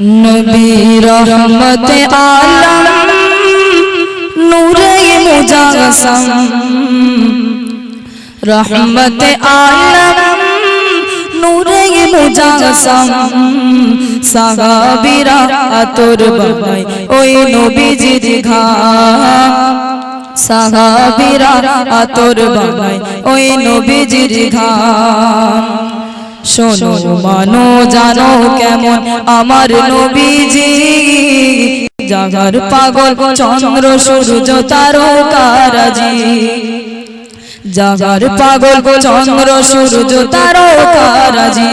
নবী রহমতে আলম নূরে মুজাসম। রহমতে আলম নূরে মুজাসম। সাহাবীরা আতর বাবাই ওই নবীজির ঘাম সাহাবীরা আতর বাবাই ওই নবীজির ঘাম শোনো মানো জানো কেমন আমার নবীজি। জাগার পাগল চন্দ্র সূর্য তারকারাজি। জাগার পাগল চন্দ্র সূর্য তারকারাজি।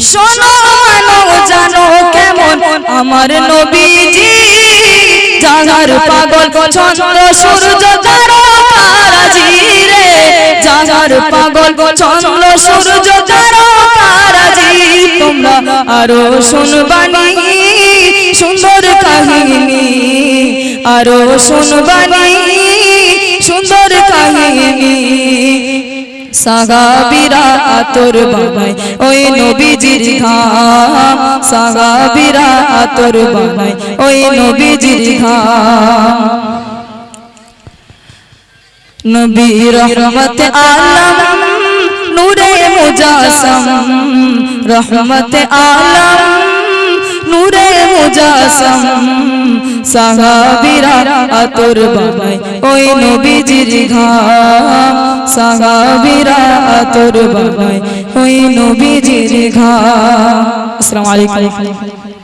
শোনো মানো জানো কেমন আমার নবীজি। জাগার পাগল চন্দ্র সূর্য তারকারাজি রে। জাগার পাগল চন্দ্র সূর্য তোমরা আরও শুনবানি সুন্দর কাহিনী। আরও শুনবানি সুন্দর কাহিনী। সাগাবিরা আতর বাবাই ওই নবীজির ধাম সাগাবিরা আতর বাবাই ওই নবীজির ধাম নবী রহমত আলম নূরে মুজাসম। রহমত আলম, নূরে মুজাসম, সাহাবীরা আতর বাবাই ওই নবীজির ঘাম, সাহাবীরা আতর বাবাই ওই নবীজির ঘাম। আসসালামু আলাইকুম।